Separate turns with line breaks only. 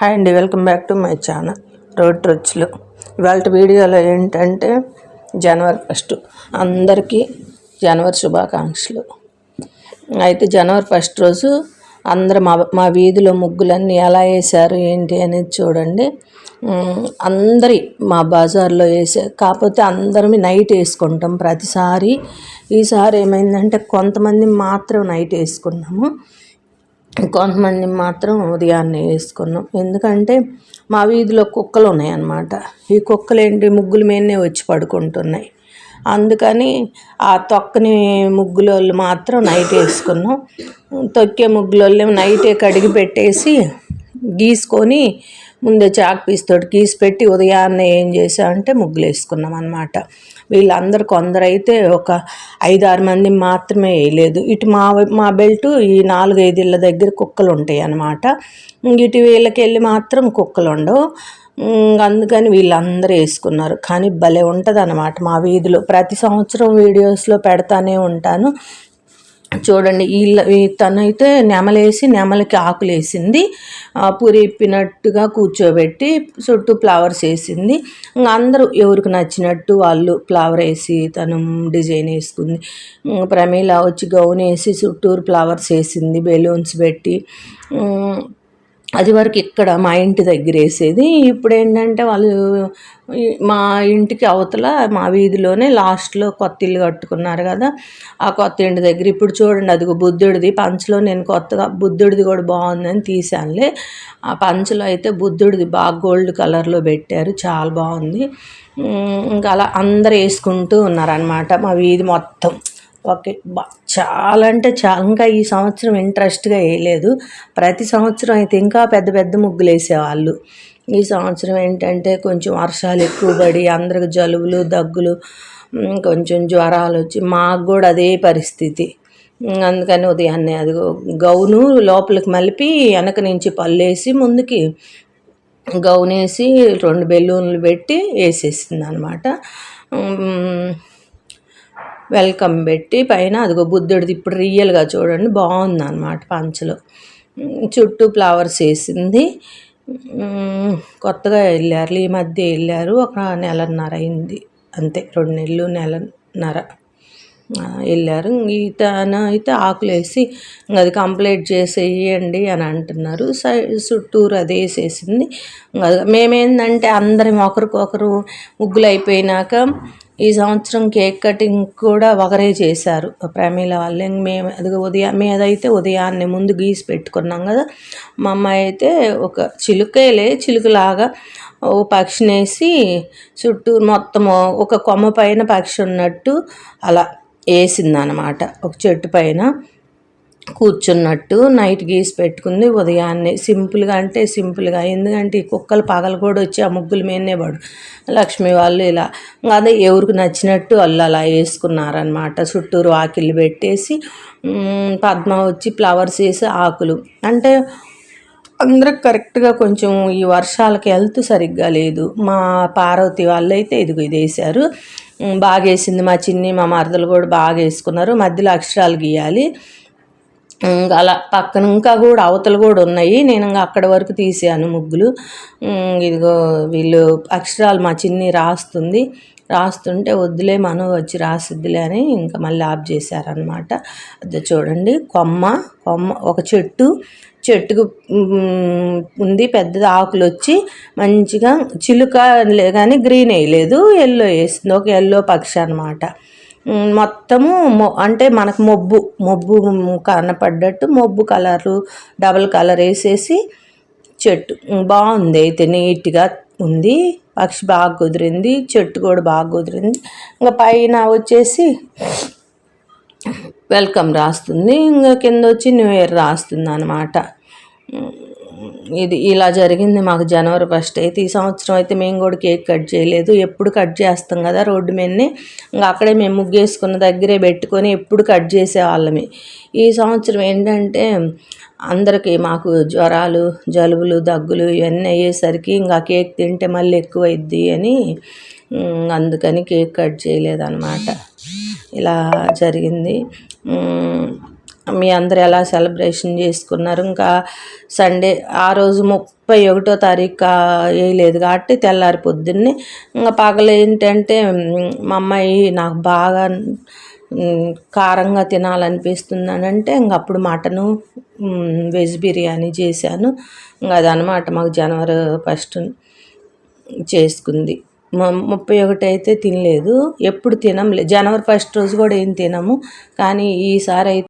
Hi అండి welcome back to my channel road రుచులు ఇవాళ వీడియోలో ఏంటంటే జనవరి ఫస్ట్. అందరికీ జనవరి శుభాకాంక్షలు. అయితే జనవరి ఫస్ట్ రోజు అందరు మా మా వీధిలో ముగ్గులన్నీ ఎలా వేశారు ఏంటి అనేది చూడండి. అందరి మా బజార్లో వేసే కాకపోతే అందరం నైట్ వేసుకుంటాం ప్రతిసారి. ఈసారి ఏమైందంటే కొంతమంది మాత్రం నైట్ వేసుకున్నాము. కొంతమంది మాత్రం ఉదయాన్నే వేసుకున్నాం. ఎందుకంటే మా వీధిలో కుక్కలు ఉన్నాయన్నమాట. ఈ కుక్కలు ఏంటి ముగ్గుల మీదనే వచ్చి పడుకుంటున్నాయి. అందుకని ఆ తొక్కని ముగ్గులోళ్ళు మాత్రం నైట్ వేసుకున్నాం. తొక్కే ముగ్గులోళ్ళు నైటే కడిగి పెట్టేసి గీసుకొని ముందే చాక్ పీస్ తోటి గీసి పెట్టి ఉదయాన్నే ఏం చేసామంటే ముగ్గులు వేసుకున్నాం అనమాట వీళ్ళందరూ కొందరైతే ఒక ఐదు ఆరు మంది మాత్రమే వేయలేదు ఇటు మా మా బెల్ట్ ఈ నాలుగైదు ఇళ్ళ దగ్గర కుక్కలు ఉంటాయి అన్నమాట ఇటు వీళ్ళకి వెళ్ళి మాత్రం కుక్కలు ఉండవు అందుకని వీళ్ళందరూ వేసుకున్నారు. కానీ భలే ఉంటుంది అనమాట మా వీధిలో. ప్రతి సంవత్సరం వీడియోస్లో పెడతానే ఉంటాను. చూడండి వీళ్ళ ఈ- తనైతే నెమలేసి నెమలికి ఆకులు వేసింది పూరి ఇప్పినట్టుగా కూర్చోబెట్టి చుట్టూ ఫ్లవర్స్ వేసింది. ఇంకా అందరూ ఎవరికి నచ్చినట్టు వాళ్ళు ఫ్లవర్ వేసి తను డిజైన్ వేసుకుంది. ప్రమీల వచ్చి గౌన్ వేసి చుట్టూరు ఫ్లవర్స్ వేసింది బెలూన్స్ పెట్టి. అది వరకు ఇక్కడ మా ఇంటి దగ్గర వేసేది. ఇప్పుడు ఏంటంటే వాళ్ళు మా ఇంటికి అవతల మా వీధిలోనే లాస్ట్లో కొత్త ఇల్లు కట్టుకున్నారు కదా. ఆ కొత్త ఇంటి దగ్గర ఇప్పుడు చూడండి అది బుద్ధుడిది. పంచలో నేను కొత్తగా బుద్ధుడిది కూడా బాగుందని తీసానులే ఆ పంచలో అయితే బుద్ధుడిది బాగా గోల్డ్ కలర్లో పెట్టారు. చాలా బాగుంది. ఇంకా అలా అందరు వేసుకుంటూ ఉన్నారనమాట మా వీధి మొత్తం. ఓకే చాలా అంటే చాలా ఇంకా ఈ సంవత్సరం ఇంట్రెస్ట్గా వేయలేదు ప్రతి సంవత్సరం అయితే ఇంకా పెద్ద పెద్ద ముగ్గులు వేసేవాళ్ళు. ఈ సంవత్సరం ఏంటంటే కొంచెం వర్షాలు ఎక్కువ పడి అందరికి జలుబులు దగ్గులు కొంచెం జ్వరాలు వచ్చి మాకు కూడా అదే పరిస్థితి. అందుకని ఉదయాన్నే అది గౌను లోపలికి మలిపి వెనక నుంచి పల్లేసి ముందుకి గౌనేసి రెండు బెలూన్లు పెట్టి వేసేసింది అనమాట వెల్కమ్ పెట్టి పైన అదిగో బుద్ధుడిది ఇప్పుడు రియల్గా చూడండి బాగుంది అనమాట పంచలో చుట్టూ ఫ్లవర్స్ వేసింది. కొత్తగా వెళ్ళారు ఈ మధ్య వెళ్ళారు. ఒక నెలన్నర అయింది. అంతే రెండు నెలలు నెలన్నర. వెళ్ళారు. ఈ అయితే ఆకులు వేసి ఇంక అది కంప్లీట్ చేసేయండి అని అంటున్నారు. సై చుట్టూరు అది వేసేసింది. ఇంక అది మేమేందంటే అందరం ఒకరికొకరు ముగ్గులు అయిపోయినాక ఈ సంవత్సరం కేక్ కటింగ్ కూడా ఒకరే చేశారు. ప్రమీల వాళ్ళు. మేము అది ఉదయం మేదైతే ఉదయాన్నే ముందు గీసి పెట్టుకున్నాం కదా. మా అమ్మాయి అయితే ఒక చిలుకేలే చిలుకలాగా ఓ పక్షినేసి చుట్టూ మొత్తము ఒక కొమ్మ పైన పక్షి ఉన్నట్టు అలా వేసిందనమాట. ఒక చెట్టు పైన. కూర్చున్నట్టు నైట్ గీసి పెట్టుకుంది. ఉదయాన్నే సింపుల్గా అంటే సింపుల్గా. ఎందుకంటే ఈ కుక్కలు పగలు కూడా వచ్చి ఆ ముగ్గుల మీదనే పడు. లక్ష్మి వాళ్ళు ఇలా అదే ఎవరికి నచ్చినట్టు వాళ్ళు అలా వేసుకున్నారనమాట చుట్టూరు ఆకిళ్ళు పెట్టేసి పద్మ వచ్చి ఫ్లవర్స్ వేసి ఆకులు. అంటే అందరికి కరెక్ట్గా కొంచెం ఈ వర్షాలకి హెల్త్ సరిగ్గా లేదు. మా పార్వతి వాళ్ళు అయితే ఇదిగో ఇది వేశారు. బాగా వేసింది మా చిన్ని మా మరదలు కూడా బాగా వేసుకున్నారు మధ్యలో అక్షరాలు గీయాలి. అలా పక్కన ఇంకా కూడా అవతలు కూడా ఉన్నాయి. నేను ఇంకా అక్కడ వరకు తీసాను ముగ్గులు. ఇదిగో వీళ్ళు అక్షరాలు మా చిన్ని రాస్తుంది. రాస్తుంటే వద్దులే మనం వచ్చి రాసిద్దిలే అని ఇంకా మళ్ళీ ఆఫ్ చేశారనమాట అది చూడండి కొమ్మ కొమ్మ ఒక చెట్టు. చెట్టుకు ఉంది పెద్ద ఆకులు వచ్చి మంచిగా చిలుక కానీ గ్రీన్ వేయలేదు ఎల్లో వేసింది. ఒక ఎల్లో పక్షి అనమాట మొత్తము మొ- అంటే మనకు మొబ్బు మొబ్బు కనపడ్డట్టు మొబ్బు కలరు డబల్ కలర్ వేసేసి చెట్టు. బాగుంది అయితే నీట్గా ఉంది. పక్షి బాగా కుదిరింది చెట్టు కూడా బాగా కుదిరింది. ఇంకా పైన వచ్చేసి వెల్కమ్ రాస్తుంది. ఇంకా కింద వచ్చి న్యూ ఇయర్ రాస్తుంది అనమాట ఇది ఇలా జరిగింది మాకు జనవరి ఫస్ట్ అయితే ఈ సంవత్సరం అయితే మేము కూడా కేక్ కట్ చేయలేదు. ఎప్పుడు కట్ చేస్తాం కదా రోడ్డు మీదనే. ఇంకా అక్కడే మేము ముగ్గేసుకున్న దగ్గరే పెట్టుకొని ఎప్పుడు కట్ చేసేవాళ్ళమే ఈ సంవత్సరం ఏంటంటే అందరికీ మాకు జ్వరాలు జలుబులు దగ్గులు ఇవన్నీ అయ్యేసరికి ఇంకా కేక్ తింటే మళ్ళీ ఎక్కువైద్ది అని అందుకని కేక్ కట్ చేయలేదన్నమాట. ఇలా జరిగింది. మీ అందరు ఎలా సెలబ్రేషన్ చేసుకున్నారు? ఇంకా సండే ఆ రోజు ముప్పై ఒకటో తారీఖు వేయలేదు కాబట్టి తెల్లారి పొద్దున్నే. ఇంకా పగలు ఏంటంటే మా అమ్మాయి నాకు బాగా కారంగా తినాలనిపిస్తుంది అని అంటే ఇంక అప్పుడు మటను వెజ్ బిర్యానీ చేశాను. ఇంకా అదనమాట మాకు జనవరి ఫస్ట్ చేసుకుంది. ముప్పై ఒకటి అయితే తినలేదు. ఎప్పుడు తినంలే జనవరి ఫస్ట్ రోజు కూడా ఏం తినము. కానీ ఈసారి అయితే